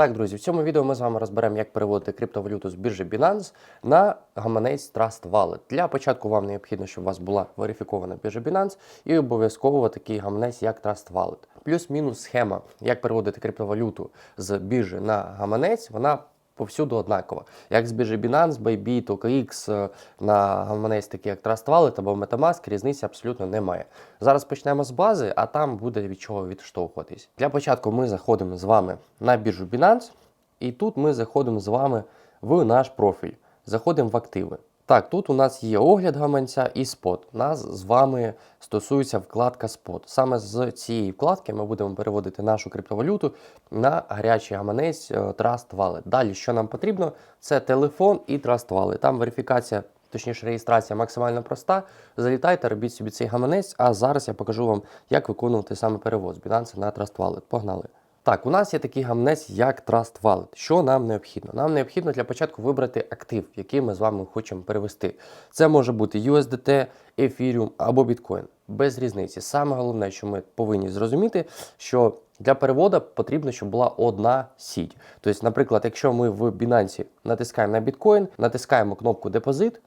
Так, друзі, в цьому відео ми з вами розберемо, як переводити криптовалюту з біржі Binance на гаманець Trust Wallet. Для початку вам необхідно, щоб у вас була верифікована біржа Binance і обов'язково такий гаманець, як Trust Wallet. Плюс-мінус схема, як переводити криптовалюту з біржі на гаманець, вона повсюду однакова. Як з біржі Binance, Bybit, OKX на гаманець, такі як Trust Wallet або MetaMask, різниці абсолютно немає. Зараз почнемо з бази, а там буде від чого відштовхуватись. Для початку ми заходимо з вами на біржу Binance, і тут ми заходимо з вами в наш профіль. Заходимо в активи. Так, тут у нас є огляд гаманця і спот. Нас з вами стосується вкладка спот. Саме з цієї вкладки ми будемо переводити нашу криптовалюту на гарячий гаманець е, Trust Wallet. Далі, що нам потрібно, це телефон і Trust Wallet. Там верифікація, точніше реєстрація максимально проста. Залітайте, робіть собі цей гаманець, а зараз я покажу вам, як виконувати саме перевод з Binance на Trust Wallet. Погнали! Так, у нас є такий гамнець, як Trust Wallet. Що нам необхідно? Нам необхідно для початку вибрати актив, який ми з вами хочемо перевести. Це може бути USDT, Ethereum або Bitcoin. Без різниці. Саме головне, що ми повинні зрозуміти, що для переводу потрібно, щоб була одна сіть. Тобто, наприклад, якщо ми в Binance натискаємо на Bitcoin, натискаємо кнопку Депозит,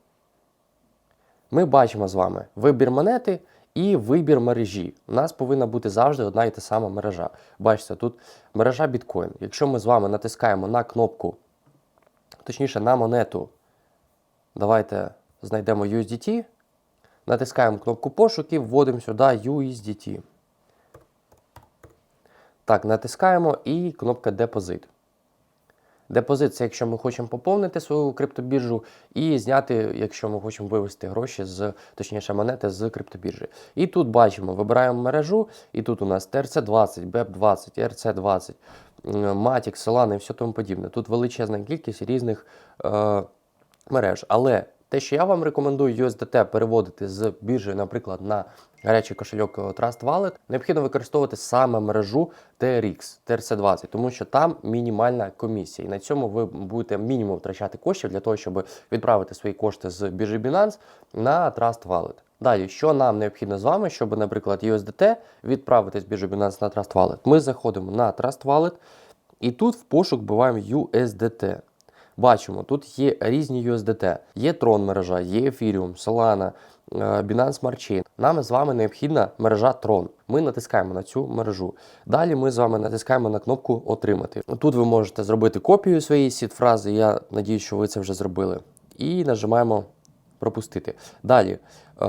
ми бачимо з вами вибір монети і вибір мережі. У нас повинна бути завжди одна і та сама мережа. Бачите, тут мережа біткоін. Якщо ми з вами натискаємо на кнопку, точніше на монету, давайте знайдемо USDT, натискаємо кнопку пошуки, вводимо сюди USDT. Так, натискаємо і кнопка депозит. Депозит це якщо ми хочемо поповнити свою криптобіржу, і зняти, якщо ми хочемо вивести гроші з точніше монети з криптобіржі. І тут бачимо, вибираємо мережу, і тут у нас TRC20, BEP20, RC20, Matic, Solana і все тому подібне. Тут величезна кількість різних е, мереж. Але те, що я вам рекомендую USDT переводити з біржі, наприклад, на гарячий кошельок Trust Wallet, необхідно використовувати саме мережу TRX, TRC20, тому що там мінімальна комісія. І на цьому ви будете мінімум втрачати коштів для того, щоб відправити свої кошти з біржі Binance на Trust Wallet. Далі, що нам необхідно з вами, щоб, наприклад, USDT відправити з біржі Binance на Trust Wallet? Ми заходимо на Trust Wallet, і тут в пошук вбиваємо USDT. Бачимо, тут є різні USDT, є Tron мережа, є Ethereum, Solana, е, Binance Smart Chain. Нам з вами необхідна мережа Tron. Ми натискаємо на цю мережу. Далі ми з вами натискаємо на кнопку Отримати. Тут ви можете зробити копію своєї сіт-фрази. Я надію, що ви це вже зробили. І нажимаємо пропустити. Далі е,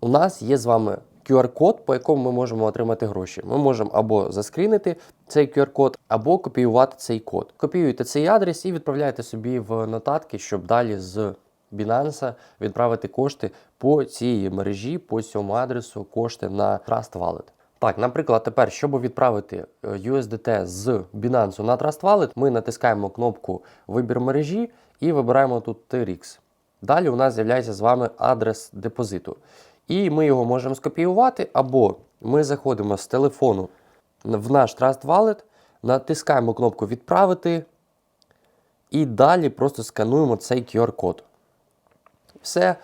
у нас є з вами QR-код, по якому ми можемо отримати гроші. Ми можемо або заскрінити цей QR-код, або копіювати цей код. Копіюєте цей адрес і відправляєте собі в нотатки, щоб далі з Binance відправити кошти по цій мережі, по цьому адресу, кошти на Trust Wallet. Так, наприклад, тепер, щоб відправити е, USDT з Binance на Trust Wallet, ми натискаємо кнопку Вибір мережі і вибираємо тут TRX. Далі у нас з'являється з вами адрес депозиту. І ми його можемо скопіювати, або ми заходимо з телефону в наш Trust Wallet, натискаємо кнопку Відправити, і далі просто скануємо цей QR-код. Все, е,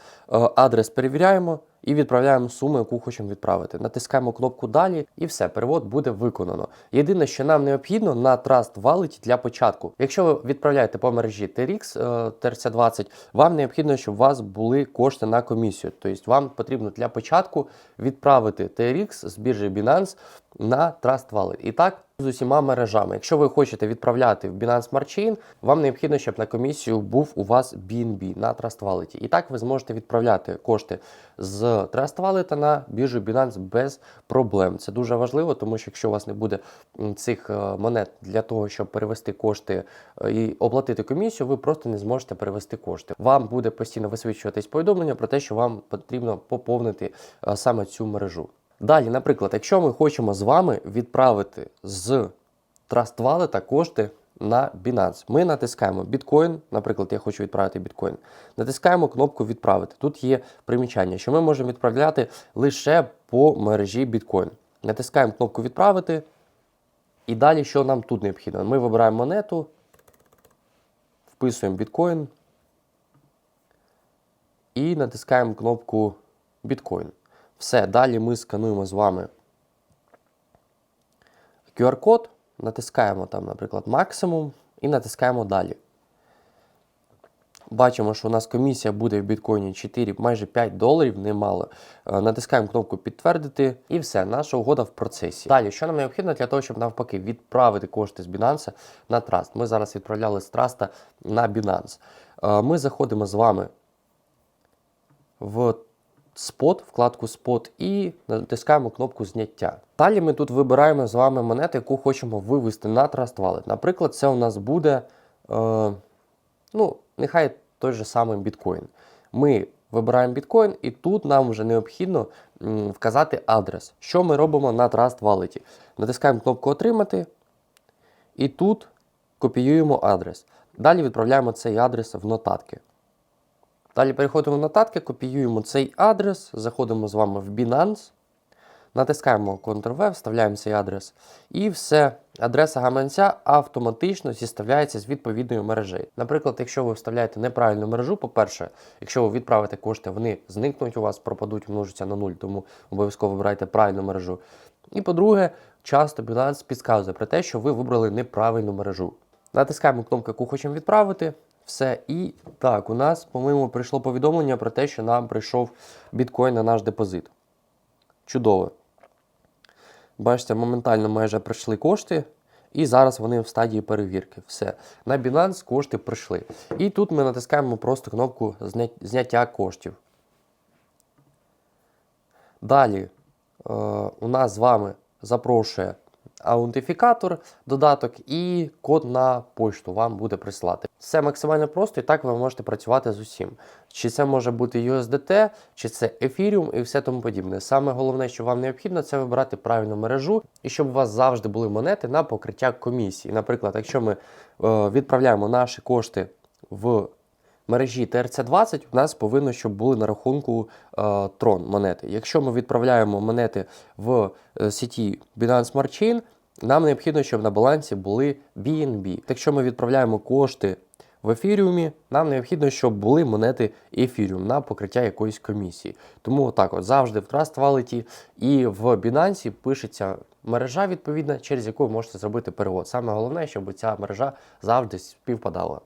адрес перевіряємо і відправляємо суму, яку хочемо відправити. Натискаємо кнопку Далі і все, перевод буде виконано. Єдине, що нам необхідно на Trust Wallet для початку. Якщо ви відправляєте по мережі TRX TRC20, вам необхідно, щоб у вас були кошти на комісію. Тобто вам потрібно для початку відправити TRX з біржі Binance на Trust Wallet. І так з усіма мережами. Якщо ви хочете відправляти в Binance Smart Chain, вам необхідно, щоб на комісію був у вас BNB на Trust Wallet. І так ви зможете відправляти кошти з Trust Wallet на біржу Binance без проблем. Це дуже важливо, тому що якщо у вас не буде цих е, монет для того, щоб перевести кошти е, і оплатити комісію, ви просто не зможете перевести кошти. Вам буде постійно висвічуватись повідомлення про те, що вам потрібно поповнити е, саме цю мережу. Далі, наприклад, якщо ми хочемо з вами відправити з Trust Wallet кошти на Binance, ми натискаємо Bitcoin, наприклад, я хочу відправити біткоін. Натискаємо кнопку Відправити. Тут є примічання, що ми можемо відправляти лише по мережі Bitcoin. Натискаємо кнопку Відправити. І далі, що нам тут необхідно? Ми вибираємо монету, вписуємо біткоін і натискаємо кнопку Bitcoin. Все, далі ми скануємо з вами QR-код, натискаємо там, наприклад, максимум і натискаємо далі. Бачимо, що у нас комісія буде в біткоїні 4, майже 5 доларів, немало. Е, Натискаємо кнопку підтвердити і все, наша угода в процесі. Далі, що нам необхідно для того, щоб навпаки відправити кошти з Binance на Trust? Ми зараз відправляли з Trust на Binance. Е, Ми заходимо з вами в спот, вкладку спот і натискаємо кнопку зняття. Далі ми тут вибираємо з вами монету, яку хочемо вивести на Trust Wallet. Наприклад, це у нас буде, е, ну, нехай той же самий біткоін. Ми вибираємо біткоін, і тут нам вже необхідно м, вказати адрес. Що ми робимо на Trust Wallet? Натискаємо кнопку Отримати, і тут копіюємо адрес. Далі відправляємо цей адрес в нотатки. Далі переходимо в нотатки, копіюємо цей адрес, заходимо з вами в Binance, натискаємо Ctrl-V, вставляємо цей адрес, і все, адреса гаманця автоматично зіставляється з відповідною мережею. Наприклад, якщо ви вставляєте неправильну мережу, по-перше, якщо ви відправите кошти, вони зникнуть у вас, пропадуть, множаться на нуль, тому обов'язково вибирайте правильну мережу. І по-друге, часто Binance підказує про те, що ви вибрали неправильну мережу. Натискаємо кнопку, яку хочемо відправити. Все. І так, у нас, по-моєму, прийшло повідомлення про те, що нам прийшов біткоін на наш депозит. Чудово. Бачите, моментально майже прийшли кошти, і зараз вони в стадії перевірки. Все. На Binance кошти прийшли. І тут ми натискаємо просто кнопку зняття коштів. Далі е, у нас з вами запрошує аутентифікатор, додаток і код на пошту вам буде прислати. Все максимально просто, і так ви можете працювати з усім. Чи це може бути USDT, чи це Ethereum і все тому подібне. Саме головне, що вам необхідно, це вибирати правильну мережу і щоб у вас завжди були монети на покриття комісії. Наприклад, якщо ми е, відправляємо наші кошти в мережі TRC20 у нас повинно, щоб були на рахунку е, Tron монети. Якщо ми відправляємо монети в е, сіті Binance Smart Chain, нам необхідно, щоб на балансі були BNB. Якщо ми відправляємо кошти в ефіріумі, нам необхідно, щоб були монети Ethereum на покриття якоїсь комісії. Тому отак от завжди в Trust Wallet і в Binance пишеться мережа відповідна, через яку ви можете зробити перевод. Саме головне, щоб ця мережа завжди співпадала.